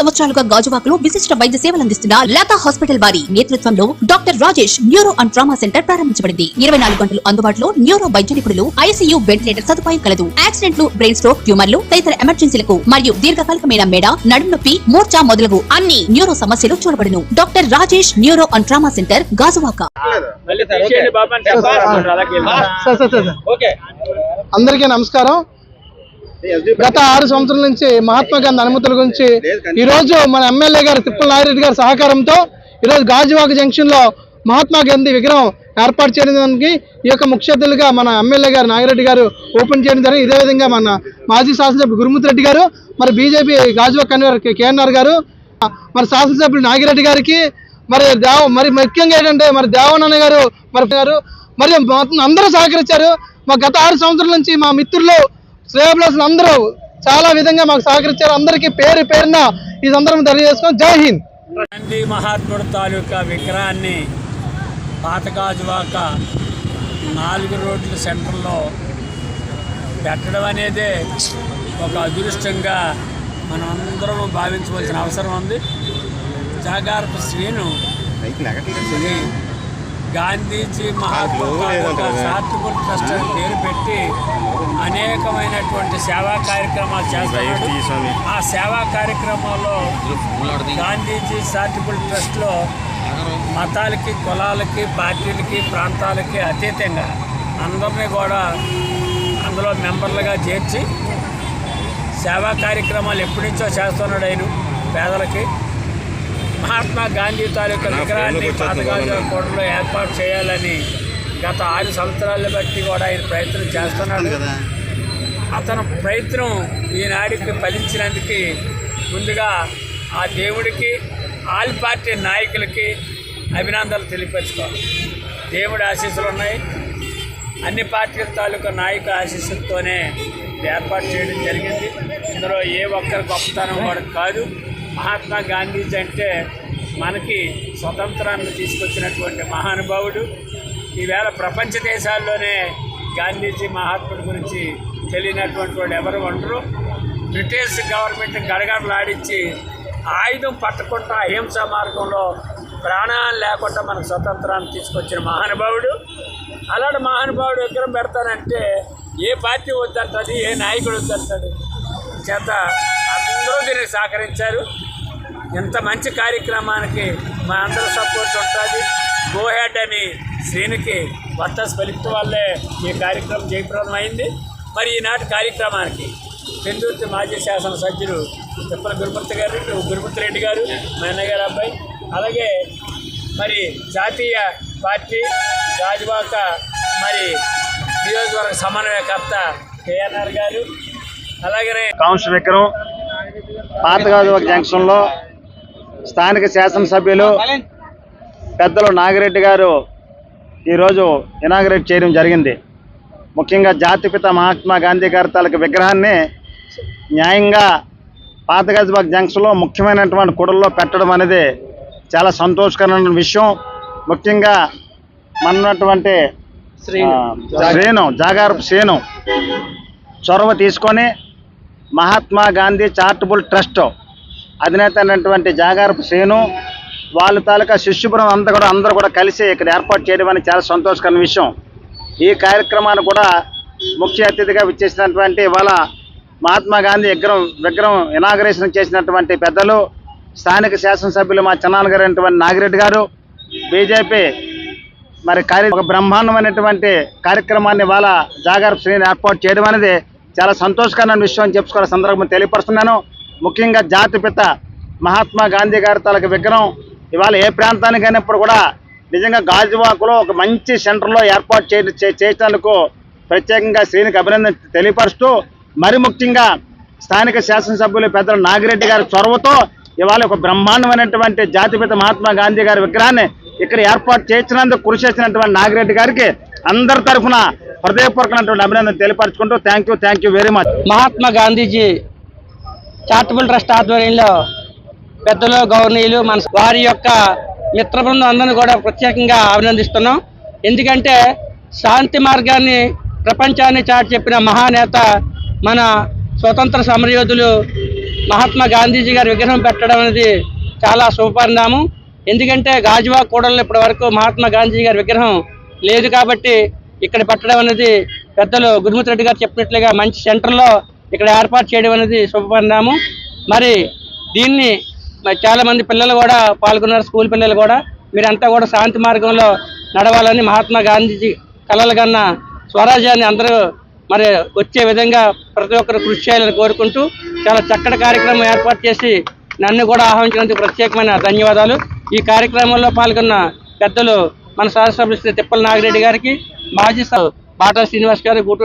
సంవత్సరాలుగా గాజువాకలో విశిష్ట వైద్య సేవలు అందిస్తున్న లతా హాస్పిటల్ వారి నేతృత్వంలో doctor Rajesh neuro and trauma centre ప్రారంభించబడింది. ఇరవై నాలుగు గంటలు అందుబాటులో న్యూరో వైద్య నిపుణులు ఐసీయూ వెంటిలేటర్ సదుపాయం కలదు. యాక్సిడెంట్లు బ్రెయిన్ స్ట్రోక్ ట్యూమర్లు తదితర ఎమర్జెన్సీలకు మరియు దీర్ఘకాలికమైన మెడ నడుము నొప్పి మూర్ఛ మొదలగు అన్ని న్యూరో సమస్యలు చూడబడును. Doctor Rajesh neuro and trauma centre Gajuwaka. అందరికీ నమస్కారం. గత ఆరు సంవత్సరాల నుంచి మహాత్మా గాంధీ అనుమతుల గురించి ఈ రోజు మన ఎమ్మెల్యే గారు తిప్పల నాగిరెడ్డి గారి సహకారంతో ఈ రోజు గాజువాక జంక్షన్లో మహాత్మా గాంధీ విగ్రహం ఏర్పాటు చేయడానికి ఈ యొక్క ముఖ్య అతిథులుగా మన ఎమ్మెల్యే గారు నాగిరెడ్డి గారు ఓపెన్ చేయడం జరిగింది. ఇదే విధంగా మన మాజీ శాసనసభ్యులు గురుమూర్తి రెడ్డి గారు మరి బీజేపీ గాజువాక కన్వీనర్ కేఎన్ఆర్ గారు మరి శాసనసభ్యులు నాగిరెడ్డి గారికి మరి దేవ మరి ముఖ్యంగా ఏంటంటే మరి దేవనన్న గారు మరి గారు మరి అందరూ సహకరించారు. మా గత ఆరు సంవత్సరాల నుంచి మా మిత్రులు శ్రేయబ్లస్లు అందరూ చాలా విధంగా మాకు సహకరించారు. అందరికీ పేరు పేరున ఈ సందర్భం తెలియజేసుకొని జై హింద్. గాంధీ మహాత్ముడు తాలూకా విగ్రహాన్ని పాతకాజువాక నాలుగు రోడ్ల సెంటర్లో పెట్టడం అనేది ఒక అదృష్టంగా మనం అందరం భావించవలసిన అవసరం ఉంది. జాగారపు శ్రీను. శ్రీ గాంధీజీ మహాత్మా ట్రస్ట్ పేరు పెట్టి అనేకమైనటువంటి సేవా కార్యక్రమాలు చేస్తున్నాడు. ఆ సేవా కార్యక్రమాల్లో గాంధీజీ చారిటబుల్ ట్రస్ట్లో మతాలకి కులాలకి పార్టీలకి ప్రాంతాలకి అతీతంగా అందరినీ కూడా అందులో మెంబర్లుగా చేర్చి సేవా కార్యక్రమాలు ఎప్పటి నుంచో చేస్తున్నాడు ఆయన పేదలకి. మహాత్మా గాంధీ తాలూకా విగ్రహాన్ని పాతగాజు కోటలో ఏర్పాటు చేయాలని గత ఆరు సంవత్సరాలు బట్టి కూడా ఆయన ప్రయత్నం చేస్తున్నాడు. అతను ప్రయత్నం ఈనాడికి ఫలించినందుకు ముందుగా ఆ దేవుడికి ఆల్ పార్టీ నాయకులకి అభినందనలు తెలియపరచుకోవాలి. దేవుడి ఆశీస్సులు ఉన్నాయి. అన్ని పార్టీల తాలూకా నాయక ఆశీస్సులతోనే ఏర్పాటు చేయడం జరిగింది. ఇందులో ఏ ఒక్కరి గొప్పతనం కూడా కాదు. మహాత్మా గాంధీజీ అంటే మనకి స్వతంత్రాన్ని తీసుకొచ్చినటువంటి మహానుభావుడు. ఈవేళ ప్రపంచ దేశాల్లోనే గాంధీజీ మహాత్ముడి గురించి తెలియనటువంటి వాళ్ళు ఎవరు ఉండరు. బ్రిటిష్ గవర్నమెంట్ గడగడలాడించి ఆయుధం పట్టకుండా అహింసా మార్గంలో ప్రాణాలు లేకుండా మనకు స్వతంత్రాన్ని తీసుకొచ్చిన మహానుభావుడు. అలాంటి మహానుభావుడు విగ్రహం పెడతానంటే ఏ పార్టీ వద్దంటది ఏ నాయకుడు వద్దంటాడు చేత అందరూ సహకరించారు. ఇంత మంచి కార్యక్రమానికి మా అందరూ సపోర్ట్ ఉంటుంది. గోహెడ్ అని శ్రీనికి వత్తస్ ఫలిత వల్లే ఈ కార్యక్రమం జయప్రదం అయింది మరి ఈనాటి కార్యక్రమానికి పెందుర్తి మాజీ శాసనసభ్యులు తిప్పల గురుమూర్తి గారు గురుమూర్తి రెడ్డి గారు మా అన్నగారు అబ్బాయి. అలాగే మరి జాతీయ పార్టీ గాజువాక మరి నియోజకవర్గ సమన్వయకర్త కేఎన్ఆర్ గారు. అలాగే కౌన్సిల్ విక్రమ్ పాతగాజువాక జంక్షన్లో స్థానిక శాసనసభ్యులు పెద్దలు నాగిరెడ్డి గారు ఈరోజు ఇనాగరేట్ చేయడం జరిగింది. ముఖ్యంగా జాతిపిత మహాత్మా గాంధీ గారి తాలూకు విగ్రహాన్ని న్యాయంగా పాతగాజువాక జంక్షన్లో ముఖ్యమైనటువంటి కుడల్లో పెట్టడం అనేది చాలా సంతోషకరమైన విషయం. ముఖ్యంగా మనటువంటి ఆ, శ్రేణు జాగారపు శ్రేణు చొరవ తీసుకొని మహాత్మా గాంధీ చారిటబుల్ ట్రస్ట్ అధినేత అయినటువంటి జాగారపు శ్రేణు వాళ్ళ తాలూకా శిష్యుపురం అంతా కూడా అందరూ కూడా కలిసి ఇక్కడ ఏర్పాటు చేయడం అనేది చాలా సంతోషకరమైన విషయం. ఈ కార్యక్రమాన్ని కూడా ముఖ్య అతిథిగా విచ్చేసినటువంటి ఇవాళ మహాత్మా గాంధీ విగ్రహం విగ్రహం ఇనాగరేషన్ చేసినటువంటి పెద్దలు స్థానిక శాసనసభ్యులు మా చిన్నాన్న గారు అయినటువంటి నాగిరెడ్డి గారు బీజేపీ మరి కార్య ఒక బ్రహ్మాండమైనటువంటి కార్యక్రమాన్ని ఇవాళ జాగారపు శ్రేణి ఏర్పాటు చేయడం అనేది చాలా సంతోషకరమైన విషయం అని చెప్పుకోవాలి సందర్భం తెలియపరుస్తున్నాను. ముఖ్యంగా జాతిపిత మహాత్మా గాంధీ గారి తాలూకు విగ్రహం ఇవాళ ఏ ప్రాంతానికి అయినప్పుడు కూడా నిజంగా గాజువాకులో ఒక మంచి సెంటర్లో ఏర్పాటు చే చే- చేసినందుకు ప్రత్యేకంగా శ్రీనికి అభినందన తెలియపరుస్తూ మరి ముఖ్యంగా స్థానిక శాసనసభ్యులు పెద్దలు నాగిరెడ్డి గారి చొరవతో ఇవాళ ఒక బ్రహ్మాండమైనటువంటి జాతిపిత మహాత్మా గాంధీ గారి విగ్రహాన్ని ఇక్కడ ఏర్పాటు చేసినందుకు కృషి చేసినటువంటి నాగిరెడ్డి గారికి అందరి తరఫున హృదయపూర్వకమైనటువంటి అభినందన తెలియపరచుకుంటూ thank you thank you very much Mahatma Gandhiji charitable trust ఆధ్వర్యంలో పెద్దలు గవర్నీయులు మన వారి యొక్క మిత్ర బృందం అందరినీ కూడా ప్రత్యేకంగా అభినందిస్తున్నాం. ఎందుకంటే శాంతి మార్గాన్ని ప్రపంచాన్ని చాటి చెప్పిన మహానేత మన స్వతంత్ర సమరయోధులు మహాత్మా గాంధీజీ గారి విగ్రహం పెట్టడం అనేది చాలా శుభపరిణామం. ఎందుకంటే గాజువా కూడలు ఇప్పటి వరకు మహాత్మా గాంధీ గారి విగ్రహం లేదు కాబట్టి ఇక్కడ పెట్టడం అనేది పెద్దలు గురుమూర్తి రెడ్డి గారు చెప్పినట్లుగా మంచి సెంటర్లో ఇక్కడ ఏర్పాటు చేయడం అనేది శుభపరిణామం. మరి దీన్ని చాలామంది చాలా మంది పిల్లలు కూడా పాల్గొన్నారు స్కూల్ పిల్లలు కూడా. మీరంతా కూడా శాంతి మార్గంలో నడవాలని మహాత్మా గాంధీజీ కలలు కన్నా స్వరాజ్యాన్ని అందరూ మరి వచ్చే విధంగా ప్రతి ఒక్కరు కృషి చేయాలని కోరుకుంటూ చాలా చక్కటి కార్యక్రమం ఏర్పాటు చేసి నన్ను కూడా ఆహ్వానించినందుకు ప్రత్యేకమైన ధన్యవాదాలు. ఈ కార్యక్రమంలో పాల్గొన్న పెద్దలు మన శాసనసభ్యులు శ్రీ తిప్పల నాగిరెడ్డి గారికి మాజీ స- బాటా శ్రీనివాస్ గారు గూటూరు